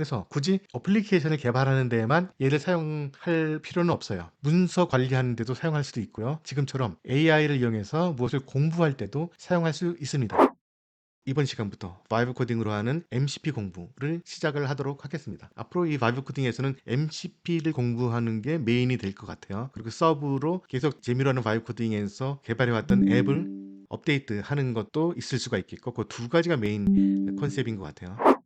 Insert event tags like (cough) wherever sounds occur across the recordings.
그래서 굳이 어플리케이션을 개발하는 데에만 얘를 사용할 필요는 없어요. 문서 관리하는 데도 사용할 수도 있고요. 지금처럼 AI를 이용해서 무엇을 공부할 때도 사용할 수 있습니다. 이번 시간부터 바이브 코딩으로 하는 MCP 공부를 시작을 하도록 하겠습니다. 앞으로 이 바이브 코딩에서는 MCP를 공부하는 게 메인이 될 것 같아요. 그리고 서브로 계속 재미로 하는 바이브 코딩에서 개발해왔던 앱을 업데이트 하는 것도 있을 수가 있겠고 그 두 가지가 메인 컨셉인 것 같아요.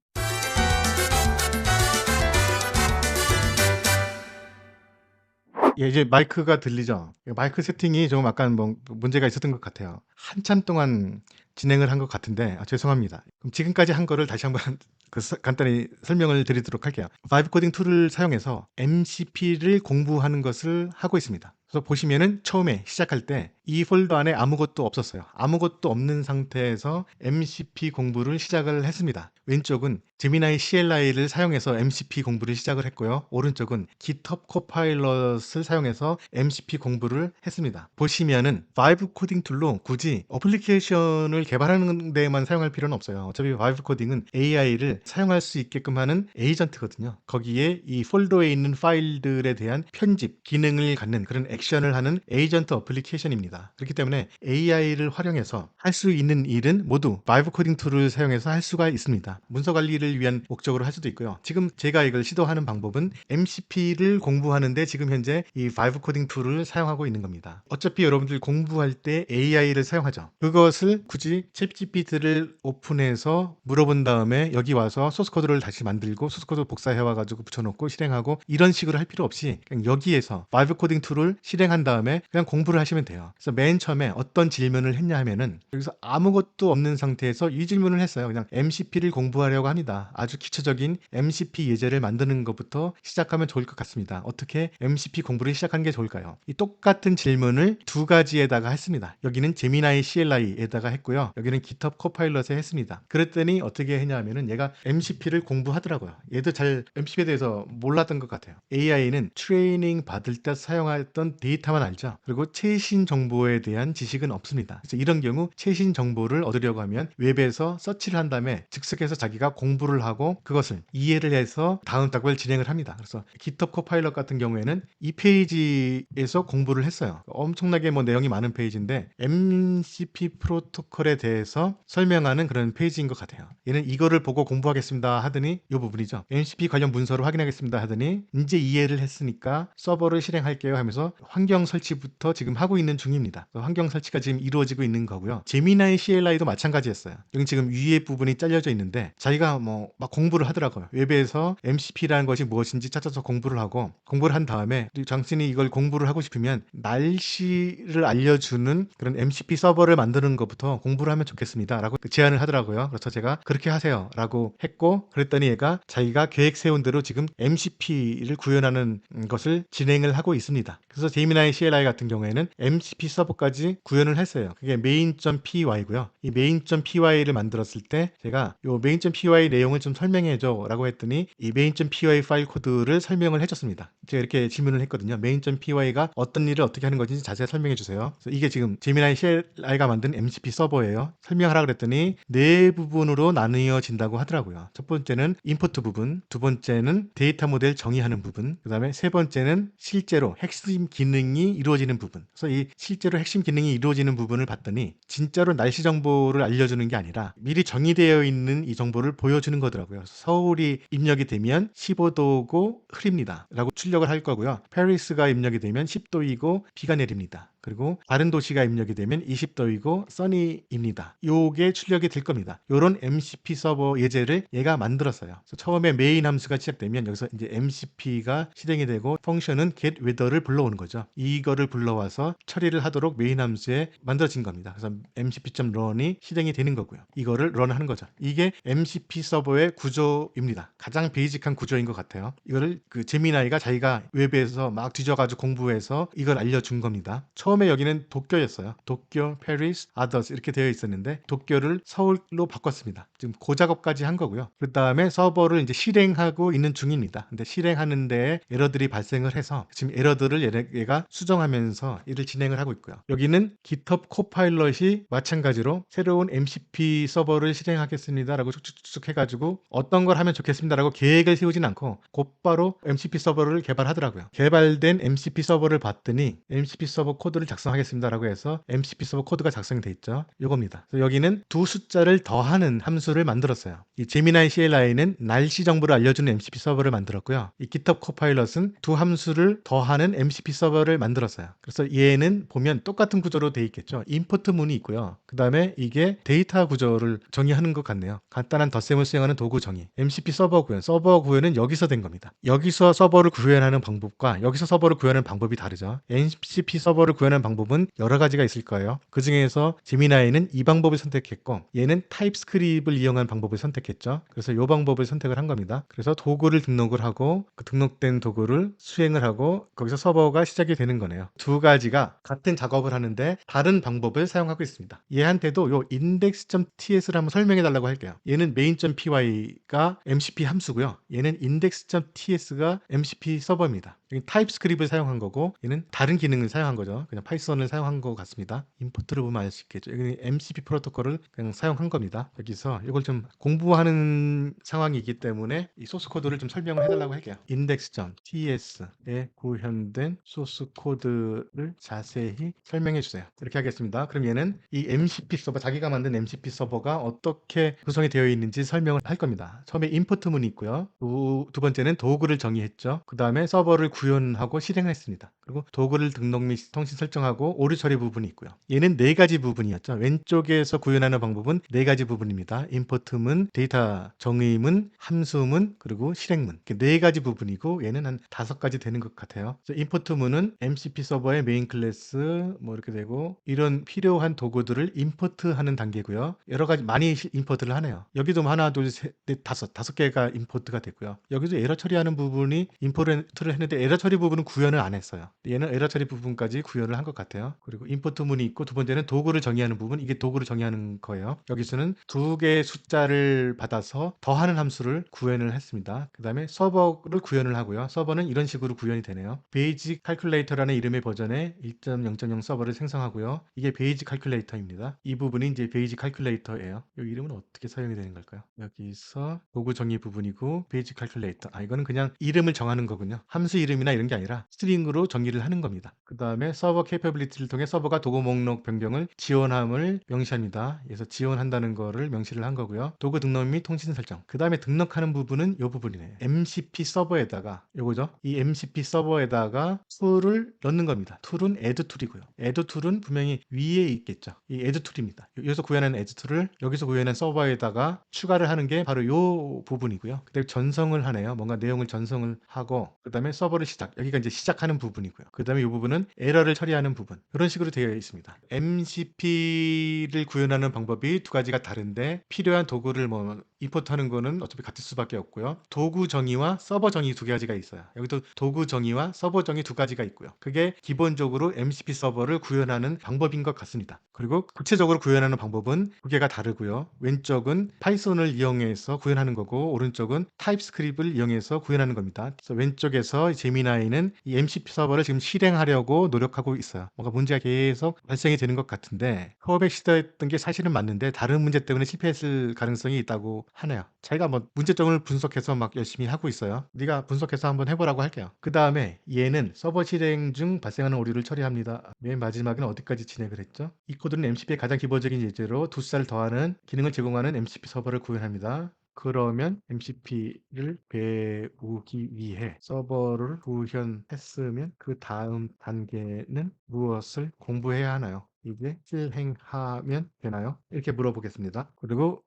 예, 이제 마이크가 들리죠? 마이크 세팅이 조금 약간 뭐 문제가 있었던 것 같아요. 한참 동안 진행을 한 것 같은데 아, 죄송합니다. 그럼 지금까지 한 거를 다시 한번 (laughs) 그 서- 간단히 설명을 드리도록 할게요. 바이브 코딩 툴을 사용해서 MCP를 공부하는 것을 하고 있습니다. 그래서 보시면은 처음에 시작할 때이 폴더 안에 아무것도 없었어요. 아무것도 없는 상태에서 MCP 공부를 시작을 했습니다. 왼쪽은 제미나이 CLI를 사용해서 MCP 공부를 시작을 했고요. 오른쪽은 GitHub 코파일럿을 사용해서 MCP 공부를 했습니다. 보시면은 바이브 코딩 툴로 굳이 어플리케이션을 개발하는 데에만 사용할 필요는 없어요. 어차피 바이브 코딩은 AI를 사용할 수 있게끔 하는 에이전트거든요. 거기에 이 폴더에 있는 파일들에 대한 편집 기능을 갖는 그런 액션을 하는 에이전트 어플리케이션입니다. 그렇기 때문에 AI를 활용해서 할 수 있는 일은 모두 바이브 코딩 툴을 사용해서 할 수가 있습니다. 문서 관리를 위한 목적으로 할 수도 있고요. 지금 제가 이걸 시도하는 방법은 MCP를 공부하는데 지금 현재 이 바이브 코딩 툴을 사용하고 있는 겁니다. 어차피 여러분들 공부할 때 AI를 사용하죠. 그것을 굳이 챗GPT를 오픈해서 물어본 다음에 여기 와서 소스 코드를 다시 만들고 소스 코드 복사해 와 가지고 붙여놓고 실행하고 이런 식으로 할 필요 없이 그냥 여기에서 바이브 코딩 툴을 실행한 다음에 그냥 공부를 하시면 돼요. 그래서 맨 처음에 어떤 질문을 했냐 하면은 여기서 아무것도 없는 상태에서 이 질문을 했어요. 그냥 MCP를 공부하려고 합니다. 아주 기초적인 MCP 예제를 만드는 것부터 시작하면 좋을 것 같습니다. 어떻게 MCP 공부를 시작하는 게 좋을까요? 이 똑같은 질문을 두 가지에다가 했습니다. 여기는 제미나이 CLI에다가 했고요. 여기는 GitHub 코파일럿에 했습니다. 그랬더니 어떻게 했냐 하면은 얘가 MCP를 공부하더라고요. 얘도 잘 MCP에 대해서 몰랐던 것 같아요. AI는 트레이닝 받을 때 사용했던 데이터만 알죠. 그리고 최신 정보 에 대한 지식은 없습니다. 그래서 이런 경우 최신 정보를 얻으려고 하면 웹에서 서치를 한 다음에 즉석에서 자기가 공부를 하고 그것을 이해를 해서 다음 작업을 진행을 합니다. 그래서 GitHub 코파일럿 같은 경우에는 이 페이지에서 공부를 했어요. 엄청나게 뭐 내용이 많은 페이지인데 MCP 프로토콜에 대해서 설명하는 그런 페이지인 것 같아요. 얘는 이거를 보고 공부하겠습니다 하더니 이 부분이죠. MCP 관련 문서를 확인하겠습니다 하더니 이제 이해를 했으니까 서버를 실행할게요 하면서 환경 설치부터 지금 하고 있는 중입니다. 그 환경 설치가 지금 이루어지고 있는 거고요. 제미나이 CLI도 마찬가지였어요. 여기 지금 위에 부분이 잘려져 있는데 자기가 뭐 막 공부를 하더라고요. 웹에서 MCP라는 것이 무엇인지 찾아서 공부를 하고 공부를 한 다음에 장신이 이걸 공부를 하고 싶으면 날씨를 알려주는 그런 MCP 서버를 만드는 것부터 공부를 하면 좋겠습니다.라고 제안을 하더라고요. 그래서 제가 그렇게 하세요.라고 했고 그랬더니 얘가 자기가 계획 세운 대로 지금 MCP를 구현하는 것을 진행을 하고 있습니다. 그래서 제미나이 CLI 같은 경우에는 MCP 서버까지 구현을 했어요. 그게 main.py고요. 이 main.py를 만들었을 때 제가 이 main.py 내용을 좀 설명해 줘 라고 했더니 이 main.py 파일 코드를 설명을 해줬습니다. 제가 이렇게 질문을 했거든요. main.py가 어떤 일을 어떻게 하는 건지 자세히 설명해 주세요. 이게 지금 제미나이 CLI가 만든 MCP 서버예요. 설명하라 그랬더니 네 부분으로 나뉘어진다고 하더라고요. 첫 번째는 임포트 부분, 두 번째는 데이터 모델 정의하는 부분, 그 다음에 세 번째는 실제로 핵심 기능이 이루어지는 부분. 그래서 이 실제 로 핵심 기능이 이루어지는 부분을 봤더니 진짜로 날씨 정보를 알려주는 게 아니라 미리 정의되어 있는 이 정보를 보여주는 거더라고요. 서울이 입력이 되면 15도고 흐립니다. 라고 출력을 할 거고요. 페리스가 입력이 되면 10도이고 비가 내립니다. 그리고 다른 도시가 입력이 되면 20도이고 써니입니다. 요게 출력이 될 겁니다. 요런 MCP 서버 예제를 얘가 만들었어요. 처음에 메인 함수가 시작되면 여기서 이제 MCP가 실행이 되고 펑션은 get weather를 불러오는 거죠. 이거를 불러와서 처리를 하도록 메인 함수에 만들어진 겁니다. 그래서 mcp.run이 실행이 되는 거고요. 이거를 런하는 거죠. 이게 MCP 서버의 구조입니다. 가장 베이직한 구조인 것 같아요. 이거를 그 제미나이가 자기가 웹에서 막 뒤져가지고 공부해서 이걸 알려준 겁니다. 처음 처음에 여기는 도쿄였어요. 도쿄, 페리스, 아더스 이렇게 되어 있었는데 도쿄를 서울로 바꿨습니다. 지금 그 작업까지 한 거고요. 그 다음에 서버를 이제 실행하고 있는 중입니다. 근데 실행하는 데에 에러들이 발생을 해서 지금 에러들을 얘가 수정하면서 일을 진행을 하고 있고요. 여기는 GitHub 코파일럿이 마찬가지로 새로운 MCP 서버를 실행하겠습니다라고 쭉쭉쭉 해가지고 어떤 걸 하면 좋겠습니다라고 계획을 세우진 않고 곧바로 MCP 서버를 개발하더라고요. 개발된 MCP 서버를 봤더니 MCP 서버 코드를 작성하겠습니다라고 해서 MCP 서버 코드가 작성돼 있죠. 이겁니다. 여기는 두 숫자를 더하는 함수를 만들었어요. 이 제미나이 CLI는 날씨 정보를 알려주는 MCP 서버를 만들었고요. 이 GitHub 코파일럿은 두 함수를 더하는 MCP 서버를 만들었어요. 그래서 얘는 보면 똑같은 구조로 돼 있겠죠. 임포트 문이 있고요. 그 다음에 이게 데이터 구조를 정의하는 것 같네요. 간단한 덧셈을 수행하는 도구 정의. MCP 서버 구현. 서버 구현은 여기서 된 겁니다. 여기서 서버를 구현하는 방법과 여기서 서버를 구현하는 방법이 다르죠. MCP 서버를 구현하는 방법은 여러 가지가 있을 거예요. 그 중에서 제미나이는 이 방법을 선택했고 얘는 타입스크립을 이용한 방법을 선택했죠. 그래서 이 방법을 선택을 한 겁니다. 그래서 도구를 등록을 하고 그 등록된 도구를 수행을 하고 거기서 서버가 시작이 되는 거네요. 두 가지가 같은 작업을 하는데 다른 방법을 사용하고 있습니다. 얘한테도 요 index.ts를 한번 설명해 달라고 할게요. 얘는 main.py가 MCP 함수고요. 얘는 index.ts가 MCP 서버입니다. 타입스크립을 사용한 거고 얘는 다른 기능을 사용한 거죠. 그냥 파이썬을 사용한 것 같습니다. 임포트를 보면 알 수 있겠죠. 여기 MCP 프로토콜을 그냥 사용한 겁니다. 여기서 이걸 좀 공부하는 상황이기 때문에 이 소스 코드를 좀 설명을 해달라고 할게요. index.ts에 구현된 소스 코드를 자세히 설명해 주세요. 이렇게 하겠습니다. 그럼 얘는 이 MCP 서버 자기가 만든 MCP 서버가 어떻게 구성이 되어 있는지 설명을 할 겁니다. 처음에 임포트 문이 있고요. 두, 두 번째는 도구를 정의했죠. 그 다음에 서버를 구 현하고 실행했습니다. 그리고 도구를 등록 및 통신 설정하고 오류 처리 부분이 있고요. 얘는 네 가지 부분이었죠. 왼쪽에서 구현하는 방법은 네 가지 부분입니다. 임포트문, 데이터 정의문, 함수문, 그리고 실행문. 네 가지 부분이고 얘는 한 다섯 가지 되는 것 같아요. 그래서 임포트문은 MCP 서버의 메인 클래스 뭐 이렇게 되고 이런 필요한 도구들을 임포트하는 단계고요. 여러 가지 많이 시- 임포트를 하네요. 여기도 뭐 하나, 둘, 셋, 넷, 다섯, 다섯 개가 임포트가 됐고요. 여기도 에러 처리하는 부분이 임포트를 했는데 에러 처리 부분은 구현을 안 했어요. 얘는 에러 처리 부분까지 구현을 한 것 같아요. 그리고 임포트 문이 있고 두 번째는 도구를 정의하는 부분, 이게 도구를 정의하는 거예요. 여기서는 두 개의 숫자를 받아서 더하는 함수를 구현을 했습니다. 그 다음에 서버를 구현을 하고요. 서버는 이런 식으로 구현이 되네요. 베이직 칼큘레이터라는 이름의 버전의 1.0.0 서버를 생성하고요. 이게 베이직 칼큘레이터입니다. 이 부분이 이제 베이직 칼큘레이터예요. 이 이름은 어떻게 사용이 되는 걸까요? 여기서 도구 정의 부분이고 베이직 칼큘레이터. 아 이거는 그냥 이름을 정하는 거군요. 함수 이름 이나 이런 게 아니라 스트링으로 정의를 하는 겁니다. 그 다음에 서버 캐퍼빌리티를 통해 서버가 도구 목록 변경을 지원함을 명시합니다. 그래서 지원한다는 거를 명시를 한 거고요. 도구 등록 및 통신 설정. 그 다음에 등록하는 부분은 이 부분이네요. MCP 서버에다가 요거죠. 이 MCP 서버에다가 툴을 넣는 겁니다. 툴은 add 툴이고요. add 툴은 분명히 위에 있겠죠. 이 add 툴입니다. 여기서 구현하는 add 툴을 여기서 구현한 서버에다가 추가를 하는 게 바로 요 부분이고요. 그다음에 전송을 하네요. 뭔가 내용을 전송을 하고 그 다음에 서버를 시작. 여기가 이제 시작하는 부분이고요. 그 다음에 이 부분은 에러를 처리하는 부분. 이런 식으로 되어 있습니다. MCP를 구현하는 방법이 두 가지가 다른데 필요한 도구를 뭐 임포트하는 거는 어차피 같을 수밖에 없고요. 도구 정의와 서버 정의 두 가지가 있어요. 여기도 도구 정의와 서버 정의 두 가지가 있고요. 그게 기본적으로 MCP 서버를 구현하는 방법인 것 같습니다. 그리고 구체적으로 구현하는 방법은 두 개가 다르고요. 왼쪽은 파이썬을 이용해서 구현하는 거고 오른쪽은 타입스크립을 이용해서 구현하는 겁니다. 그래서 왼쪽에서 제미나이는 이 MCP 서버를 지금 실행하려고 노력하고 있어요. 뭔가 문제가 계속 발생이 되는 것 같은데 코어백 시도했던 게 사실은 맞는데 다른 문제 때문에 실패했을 가능성이 있다고 하네요. 자기가 뭐 문제점을 분석해서 막 열심히 하고 있어요. 네가 분석해서 한번 해보라고 할게요. 그 다음에 얘는 서버 실행 중 발생하는 오류를 처리합니다. 맨 마지막에는 어디까지 진행을 했죠? 이 코드는 MCP의 가장 기본적인 예제로 두 숫자를 더하는 기능을 제공하는 MCP 서버를 구현합니다. 그러면 MCP를 배우기 위해 서버를 구현했으면 그 다음 단계는 무엇을 공부해야 하나요? 이제 실행하면 되나요? 이렇게 물어보겠습니다. 그리고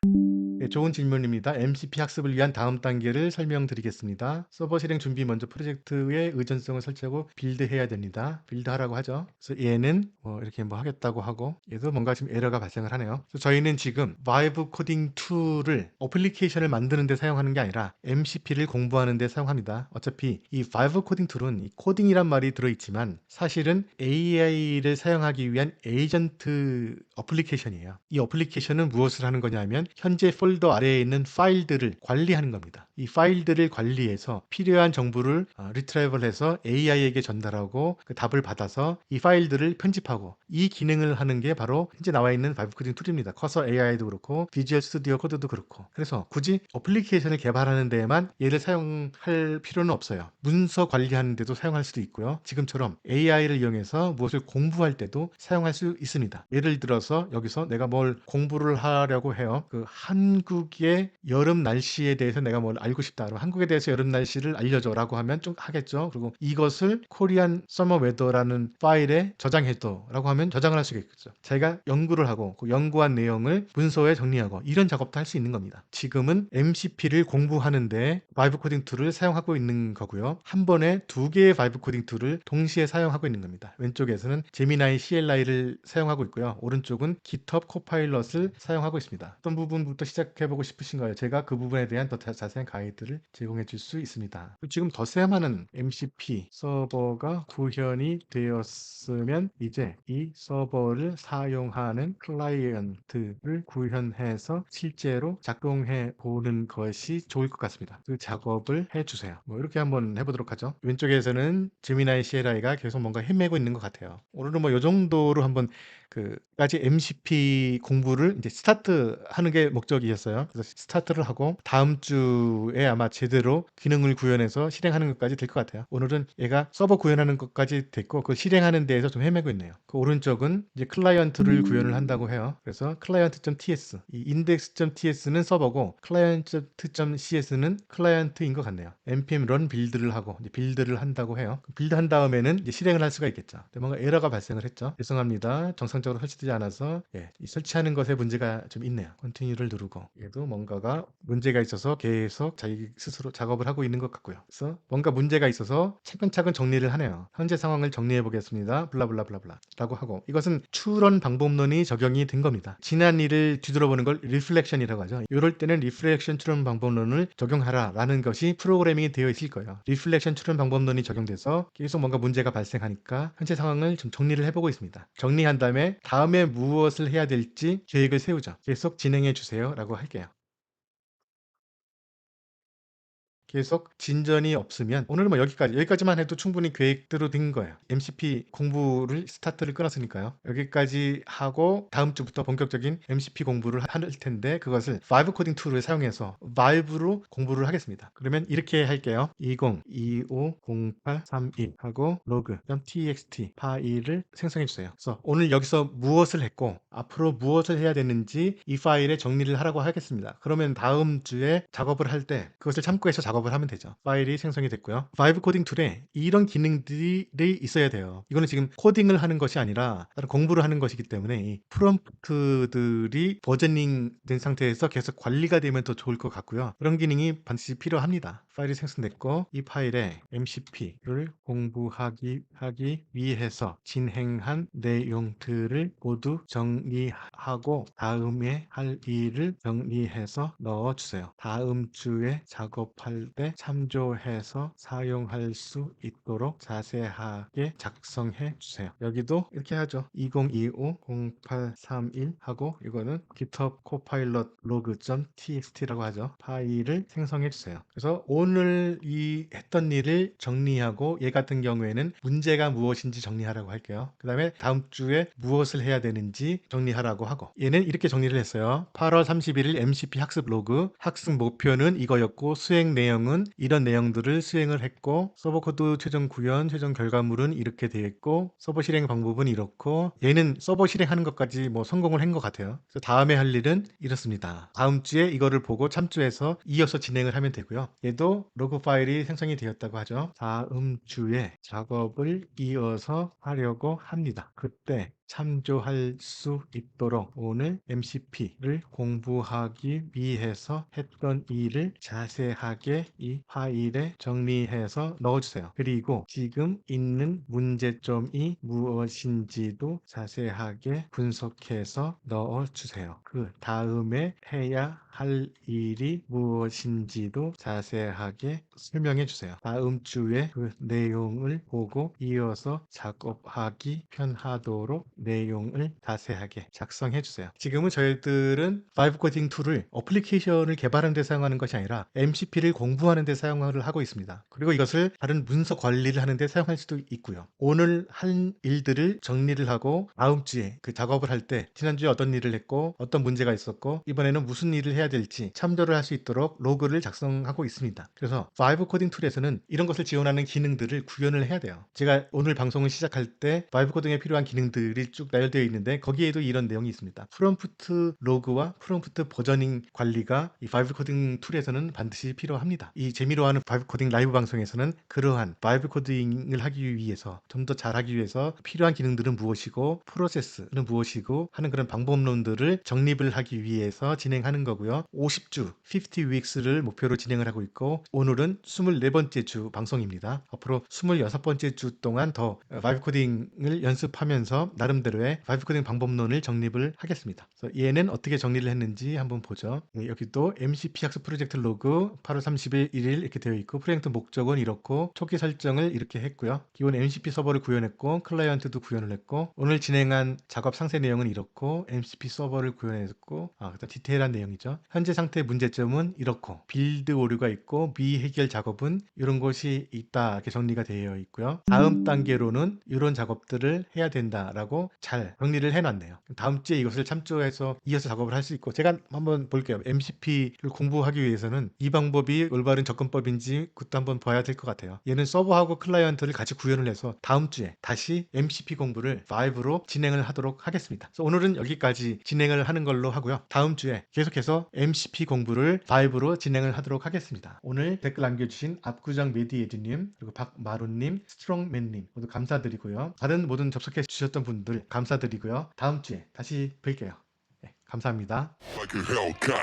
예, 좋은 질문입니다. MCP 학습을 위한 다음 단계를 설명드리겠습니다. 서버 실행 준비 먼저 프로젝트의 의존성을 설치하고 빌드해야 됩니다. 빌드하라고 하죠. 그래서 얘는 뭐 이렇게 뭐 하겠다고 하고 얘도 뭔가 지금 에러가 발생을 하네요. 그래서 저희는 지금 바이브 코딩 툴을 어플리케이션을 만드는 데 사용하는 게 아니라 MCP를 공부하는 데 사용합니다. 어차피 이 바이브 코딩 툴은 이 코딩이란 말이 들어있지만 사실은 AI를 사용하기 위한 에이전트 어플리케이션이에요. 이 어플리케이션은 무엇을 하는 거냐면 현재 폴더 아래에 있는 파일들을 관리하는 겁니다. 이 파일들을 관리해서 필요한 정보를 리트라이벌해서 AI에게 전달하고 그 답을 받아서 이 파일들을 편집하고 이 기능을 하는 게 바로 현재 나와 있는 바이브 코딩 툴입니다. 커서 AI도 그렇고 비주얼 스튜디오 코드도 그렇고 그래서 굳이 어플리케이션을 개발하는 데에만 얘를 사용할 필요는 없어요. 문서 관리하는 데도 사용할 수도 있고요. 지금처럼 AI를 이용해서 무엇을 공부할 때도 사용할 수 있습니다. 예를 들어서 여기서 내가 뭘 공부를 하려고 해요. 그 한 국의 여름 날씨에 대해서 내가 뭘 알고 싶다. 그럼 한국에 대해서 여름 날씨를 알려줘라고 하면 좀 하겠죠. 그리고 이것을 코리안 서머 웨더라는 파일에 저장해둬라고 하면 저장을 할 수가 있겠죠. 자기가 연구를 하고 그 연구한 내용을 문서에 정리하고 이런 작업도 할 수 있는 겁니다. 지금은 MCP를 공부하는데 바이브 코딩 툴을 사용하고 있는 거고요. 한 번에 두 개의 바이브 코딩 툴을 동시에 사용하고 있는 겁니다. 왼쪽에서는 제미나이 CLI를 사용하고 있고요. 오른쪽은 GitHub 코파일럿을 사용하고 있습니다. 어떤 부분부터 시작 해보고 싶으신가요? 제가 그 부분에 대한 더 자- 자세한 가이드를 제공해 줄 수 있습니다. 지금 덧셈하는 MCP 서버가 구현이 되었으면 이제 이 서버를 사용하는 클라이언트를 구현해서 실제로 작동해 보는 것이 좋을 것 같습니다. 그 작업을 해주세요. 뭐 이렇게 한번 해보도록 하죠. 왼쪽에서는 제미나이 CLI가 계속 뭔가 헤매고 있는 것 같아요. 오늘은 뭐 이 정도로 한번 그까지 MCP 공부를 이제 스타트 하는 게 목적이었어요. 그래서 스타트를 하고 다음 주에 아마 제대로 기능을 구현해서 실행하는 것까지 될 것 같아요. 오늘은 얘가 서버 구현하는 것까지 됐고 그 실행하는 데에서 좀 헤매고 있네요. 그 오른쪽은 이제 클라이언트를 구현을 한다고 해요. 그래서 클라이언트.ts 이 index.ts는 서버고 클라이언트.cs는 클라이언트인 것 같네요. npm run 빌드를 하고 빌드를 한다고 해요. 빌드 한 다음에는 실행을 할 수가 있겠죠. 뭔가 에러가 발생을 했죠. 죄송합니다. 정상 적으로 설치되지 않아서 예, 이 설치하는 것에 문제가 좀 있네요. 컨티뉴를 누르고 얘도 뭔가가 문제가 있어서 계속 자기 스스로 작업을 하고 있는 것 같고요. 그래서 뭔가 문제가 있어서 차근차근 정리를 하네요. 현재 상황을 정리해 보겠습니다. 블라블라블라블라 라고 하고 이것은 추론 방법론이 적용이 된 겁니다. 지난 일을 뒤돌아보는 걸 리플렉션이라고 하죠. 이럴 때는 리플렉션 추론 방법론을 적용하라 라는 것이 프로그래밍이 되어 있을 거예요. 리플렉션 추론 방법론이 적용돼서 계속 뭔가 문제가 발생하니까 현재 상황을 좀 정리를 해보고 있습니다. 정리한 다음에 다음에 무엇을 해야 될지 계획을 세우죠. 계속 진행해 주세요 라고 할게요. 계속 진전이 없으면 오늘은 뭐 여기까지 여기까지만 해도 충분히 계획대로 된 거예요. MCP 공부를 스타트를 끊었으니까요. 여기까지 하고 다음 주부터 본격적인 MCP 공부를 할 텐데 그것을 바이브 코딩 툴을 사용해서 바이브로 공부를 하겠습니다. 그러면 이렇게 할게요. 20250831 하고 log.txt 파일을 생성해 주세요. 그래서 오늘 여기서 무엇을 했고 앞으로 무엇을 해야 되는지 이 파일에 정리를 하라고 하겠습니다. 그러면 다음 주에 작업을 할 때 그것을 참고해서 작업 을 하면 되죠. 파일이 생성이 됐고요. 바이브 코딩 툴에 이런 기능들이 있어야 돼요. 이거는 지금 코딩을 하는 것이 아니라 공부를 하는 것이기 때문에 이 프롬프트들이 버저닝 된 상태에서 계속 관리가 되면 더 좋을 것 같고요. 그런 기능이 반드시 필요합니다. 파일이 생성됐고 이 파일에 MCP를 공부하기 하기 위해서 진행한 내용들을 모두 정리하고 다음에 할 일을 정리해서 넣어주세요. 다음 주에 작업할 때 참조해서 사용할 수 있도록 자세하게 작성해 주세요. 여기도 이렇게 하죠. 2025-0831 하고 이거는 GitHub Copilot log.txt라고 하죠. 파일을 생성해 주세요. 그래서 오늘 이 했던 일을 정리하고 얘 같은 경우에는 문제가 무엇인지 정리하라고 할게요. 그 다음에 다음 주에 무엇을 해야 되는지 정리하라고 하고 얘는 이렇게 정리를 했어요. 8월 31일 MCP 학습 로그 학습 목표는 이거였고 수행 내용 은 이런 내용들을 수행을 했고 서버 코드 최종 구현 최종 결과물은 이렇게 되어 있고 서버 실행 방법은 이렇고 얘는 서버 실행하는 것까지 뭐 성공을 한 것 같아요. 그래서 다음에 할 일은 이렇습니다. 다음 주에 이거를 보고 참조해서 이어서 진행을 하면 되고요. 얘도 로그 파일이 생성이 되었다고 하죠. 다음 주에 작업을 이어서 하려고 합니다. 그때 참조할 수 있도록 오늘 MCP를 공부하기 위해서 했던 일을 자세하게 이 파일에 정리해서 넣어주세요. 그리고 지금 있는 문제점이 무엇인지도 자세하게 분석해서 넣어주세요. 그 다음에 해야 할 일이 무엇인지도 자세하게 설명해 주세요. 다음 주에 그 내용을 보고 이어서 작업하기 편하도록 내용을 자세하게 작성해 주세요. 지금은 저희들은 바이브 코딩 툴을 어플리케이션을 개발하는 데 사용하는 것이 아니라 MCP를 공부하는 데 사용을 하고 있습니다. 그리고 이것을 다른 문서 관리를 하는 데 사용할 수도 있고요. 오늘 한 일들을 정리를 하고 다음 주에 그 작업을 할 때 지난주에 어떤 일을 했고 어떤 문제가 있었고 이번에는 무슨 일을 해야 될지 참조를 할 수 있도록 로그를 작성하고 있습니다. 그래서 바이브 코딩 툴에서는 이런 것을 지원하는 기능들을 구현을 해야 돼요. 제가 오늘 방송을 시작할 때 바이브 코딩에 필요한 기능들이 쭉 나열되어 있는데 거기에도 이런 내용이 있습니다. 프롬프트 로그와 프롬프트 버저닝 관리가 이 바이브 코딩 툴에서는 반드시 필요합니다. 이 재미로 하는 바이브 코딩 라이브 방송에서는 그러한 바이브 코딩을 하기 위해서 좀 더 잘하기 위해서 필요한 기능들은 무엇이고 프로세스는 무엇이고 하는 그런 방법론들을 정립을 하기 위해서 진행하는 거고요. 50주 50 weeks를 목표로 진행을 하고 있고 오늘은 24번째 주 방송입니다. 앞으로 26번째 주 동안 더 바이브 코딩을 연습하면서 나름 대로의 바이브 코딩 방법론을 정립을 하겠습니다. 그래서 얘는 어떻게 정리를 했는지 한번 보죠. 네, 여기도 MCP 학습 프로젝트 로그 8월 30일 1일 이렇게 되어 있고 프로젝트 목적은 이렇고 초기 설정을 이렇게 했고요. 기본 MCP 서버를 구현했고 클라이언트도 구현을 했고 오늘 진행한 작업 상세 내용은 이렇고 MCP 서버를 구현했고 아, 그다음 디테일한 내용이죠. 현재 상태 문제점은 이렇고 빌드 오류가 있고 미해결 작업은 이런 것이 있다 이렇게 정리가 되어 있고요. 다음 단계로는 이런 작업들을 해야 된다라고 잘 정리를 해놨네요. 다음 주에 이것을 참조해서 이어서 작업을 할 수 있고 제가 한번 볼게요. MCP를 공부하기 위해서는 이 방법이 올바른 접근법인지 그것도 한번 봐야 될 것 같아요. 얘는 서버하고 클라이언트를 같이 구현을 해서 다음 주에 다시 MCP 공부를 5로 진행을 하도록 하겠습니다. 그래서 오늘은 여기까지 진행을 하는 걸로 하고요. 다음 주에 계속해서 MCP 공부를 5로 진행을 하도록 하겠습니다. 오늘 댓글 남겨주신 압구정 메디에드님 그리고 박마루님 스트롱맨님 모두 감사드리고요. 다른 모든 접속해 주셨던 분들 감사드리고요. 다음 주에 다시 뵐게요. 네, 감사합니다. like.